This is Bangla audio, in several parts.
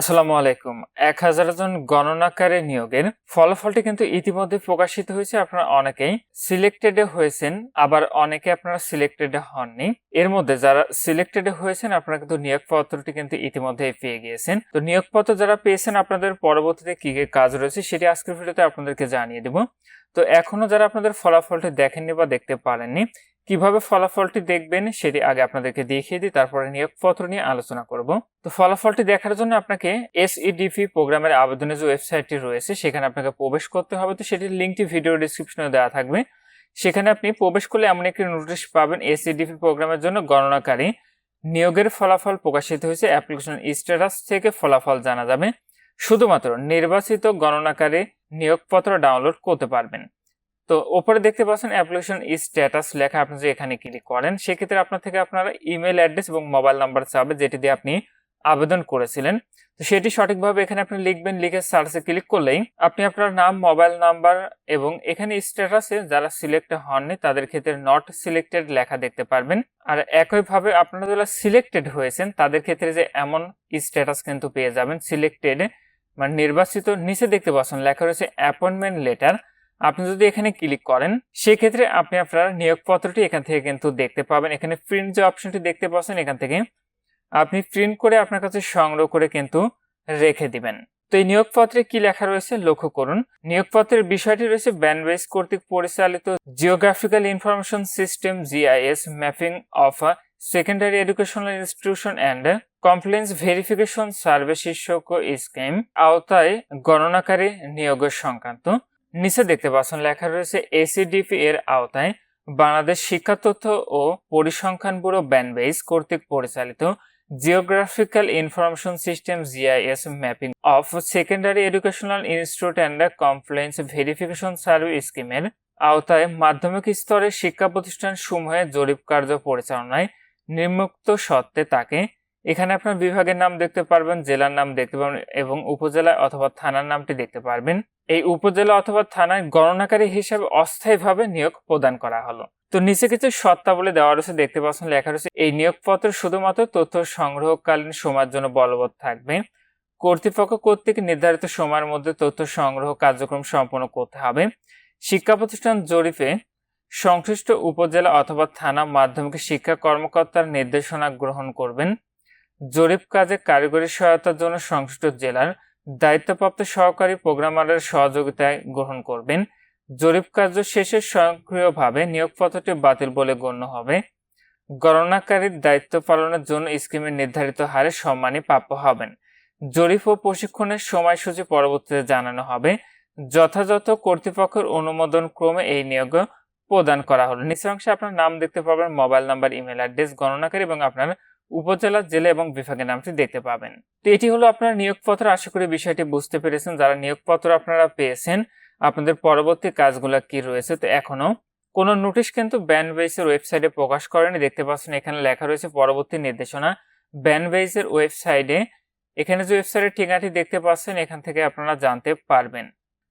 আসসালামু আলাইকুম। এক হাজার জন গণনাকারী নিয়োগের ফলাফলটি কিন্তু ইতিমধ্যে প্রকাশিত হয়েছে, আপনারা অনেকেই সিলেক্টেড হয়েছেন, আবার অনেকে আপনারা সিলেক্টেড হননি। এর মধ্যে যারা সিলেক্টেড হয়েছেন, আপনারা কিন্তু নিয়োগপত্রটি কিন্তু ইতিমধ্যে পেয়ে গিয়েছেন। তো নিয়োগপত্র যারা পেয়েছেন, আপনাদের পরবর্তীতে কি কি কাজ রয়েছে সেটি আজকের ভিডিওতে আপনাদেরকে জানিয়ে দেব। তো এখনও যারা আপনাদের ফলাফলটি দেখেননি বা দেখতে পারেননি কীভাবে ফলাফলটি দেখবেন সেটি আগে আপনাদেরকে দেখিয়ে দিই, তারপরে নিয়োগপত্র নিয়ে আলোচনা করব। তো ফলাফলটি দেখার জন্য আপনাকে এসইডিপি প্রোগ্রামের আবেদনের যে ওয়েবসাইটটি রয়েছে, সেখানে আপনাকে প্রবেশ করতে হবে। তো সেটির লিঙ্কটি ভিডিও ডিসক্রিপশনে দেওয়া থাকবে। সেখানে আপনি প্রবেশ করলে এমন একটি নোটিশ পাবেন এসইডিপি প্রোগ্রামের জন্য গণনাকারী নিয়োগের ফলাফল প্রকাশিত হয়েছে, অ্যাপ্লিকেশন স্ট্যাটাস থেকে ফলাফল জানা যাবে। শুধুমাত্র নির্বাচিত গণনাকারী নিয়োগপত্র ডাউনলোড করতে পারবেন। তো ওপরে দেখতে পাচ্ছেন অ্যাপ্লিকেশন স্ট্যাটাস লেখা। আপনি যে এখানে ক্লিক করেন, সেক্ষেত্রে আপনার থেকে আপনারা ইমেল অ্যাড্রেস এবং মোবাইল নাম্বার চাবে, যেটি দিয়ে আপনি আবেদন করেছিলেন। তো সেটি সঠিকভাবে এখানে আপনি লিখবেন, লিখে সার্চে ক্লিক করলেই আপনি আপনার নাম মোবাইল নাম্বার এবং এখানে স্ট্যাটাসে যারা সিলেক্ট হননি, তাদের ক্ষেত্রে নট সিলেক্টেড লেখা দেখতে পারবেন। আর একইভাবে আপনারা যারা সিলেক্টেড হয়েছেন, তাদের ক্ষেত্রে যে এমন স্ট্যাটাস কিন্তু পেয়ে যাবেন। সিলেক্টেড মানে নির্বাচিত, নিচে দেখতে পাচ্ছেন, লেখা রয়েছে অ্যাপয়েন্টমেন্ট লেটার আপনি যদি এখানে ক্লিক করেন, সেক্ষেত্রে আপনি আপনার নিয়োগপত্রটি এখান থেকে কিন্তু দেখতে পাবেন। এখানে প্রিন্ট যে অপশনটি দেখতে পাচ্ছেন, এখান থেকে আপনি প্রিন্ট করে আপনার কাছে সংগ্রহ করে কিন্তু রেখে দিবেন। তো এই নিয়োগপত্রে কি লেখা রয়েছে? লক্ষ্য করুন। নিয়োগপত্রের বিষয়টি রয়েছে ব্যানবেস কর্তৃক পরিচালিত geographical information system GIS mapping of secondary educational institution and compliance verification survey শীর্ষক স্কিম আওতায় গণনাকারী নিয়োগের সংক্রান্ত নিচে দেখতে পাচ্ছেন, লেখা রয়েছে এসিডিপি এর আওতায় বাংলাদেশ শিক্ষা তথ্য ও পরিসংখ্যান ব্যুরো ব্যানবেইস কর্তৃক পরিচালিত geographical information system GIS mapping of secondary educational institute and compliance verification service স্কিমের আওতায় মাধ্যমিক স্তরের শিক্ষা প্রতিষ্ঠান সমূহে জরিপ কার্য পরিচালনায় নির্মুক্ত সত্ত্বে তাকে এখানে আপনার বিভাগের নাম দেখতে পারবেন, জেলার নাম দেখতে পারবেন এবং উপজেলা অথবা থানার নামটি দেখতে পারবেন। এই উপজেলা অথবা থানায় গণনাকারী হিসাবে অস্থায়ীভাবে নিয়োগ প্রদান করা হলো। তো নিচে কিছু শর্তাবলী দেওয়া রয়েছে, দেখতে পাচ্ছেন লেখা রয়েছে, এই নিয়োগপত্র শুধুমাত্র তথ্য সংগ্রহকালীন সময়ের জন্য বলবৎ থাকবে। কর্তৃপক্ষ কর্তৃক নির্ধারিত সময়ের মধ্যে তথ্য সংগ্রহ কার্যক্রম সম্পন্ন করতে হবে। শিক্ষা প্রতিষ্ঠান জরিপে সংশ্লিষ্ট উপজেলা অথবা থানা মাধ্যমিক শিক্ষা কর্মকর্তার নির্দেশনা গ্রহণ করবেন। জরিপ কাজে কারিগরি সহায়তার জন্য সংশ্লিষ্ট জেলার দায়িত্বপ্রাপ্ত সহকারী প্রোগ্রামারের সহযোগিতায় গ্রহণ করবেন। জরিপ কার্য শেষে স্বয়ংক্রিয়ভাবে নিয়োগপত্রটি বাতিল বলে গণ্য হবে। গণনাকারীর দায়িত্ব পালনের জন্য স্কিমের নির্ধারিত হারে সম্মানী প্রাপ্য হবেন। জরিপ ও প্রশিক্ষণের সময়সূচি পরবর্তীতে জানানো হবে। যথাযথ কর্তৃপক্ষের অনুমোদন ক্রমে এই নিয়োগ প্রদান করা হলো। নিচের অংশে আপনার নাম দেখতে পাবেন, মোবাইল নাম্বার, ইমেল অ্যাড্রেস, গণনাকারী এবং আপনার উপজেলা, জেলা এবং বিভাগের নামটি দেখতে পাবেন। তো এটি হলো আপনার নিয়োগপত্র। আশা করি বিষয়টি বুঝতে পেরেছেন। যারা নিয়োগপত্র আপনারা পেয়েছেন, আপনাদের পরবর্তী কাজগুলো কি রয়েছে, তো এখনও কোনো নোটিশ কিন্তু ব্যান বেসের ওয়েবসাইটে প্রকাশ করেনি। দেখতে পাচ্ছেন এখানে লেখা রয়েছে পরবর্তী নির্দেশনা। ব্যান বেসের ওয়েবসাইটে, এখানে যে ওয়েবসাইটের ঠিকানাটি দেখতে পাচ্ছেন, এখান থেকে আপনারা জানতে পারবেন।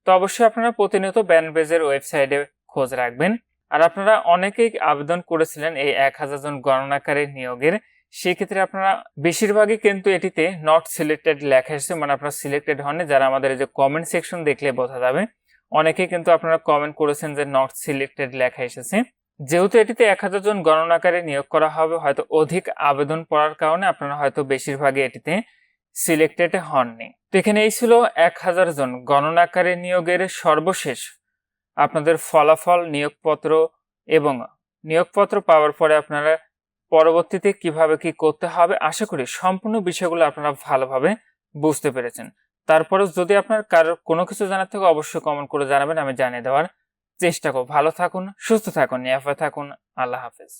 তো অবশ্যই আপনারা প্রতিনিয়ত ব্যান বেজের ওয়েবসাইটে খোঁজ রাখবেন। আর আপনারা অনেকেই আবেদন করেছিলেন এই এক হাজার জন গণনাকারী নিয়োগের সেক্ষেত্রে আপনারা বেশিরভাগই কিন্তু এটিতে নট সিলেক্টেড লেখা এসেছে মানে আপনারা সিলেক্টেড হননি। যারা আমাদের এই যে কমেন্ট সেকশন দেখলে বোঝা যাবে অনেকে কিন্তু আপনারা কমেন্ট করেছেন যে নট সিলেক্টেড লেখা এসেছে। যেহেতু এটিতে এক হাজার জন গণনাকারী নিয়োগ করা হবে, হয়তো অধিক আবেদন পড়ার কারণে আপনারা হয়তো বেশিরভাগই এটিতে সিলেক্টেড হননি। তো এখানে এই ছিল এক হাজার জন গণনাকারী নিয়োগের সর্বশেষ আপনাদের ফলাফল, নিয়োগপত্র এবং নিয়োগপত্র পাওয়ার পরে আপনারা পরবর্তীতে কীভাবে কি করতে হবে, আশা করি সম্পূর্ণ বিষয়গুলো আপনারা ভালোভাবে বুঝতে পেরেছেন। তারপরে যদি আপনার কারোর কোনো কিছু জানার থেকে, অবশ্যই কমেন্ট করে জানাবেন, আমি জানিয়ে দেওয়ার চেষ্টা করব। ভালো থাকুন, সুস্থ থাকুন, নিরাপদ থাকুন, আল্লাহ হাফেজ।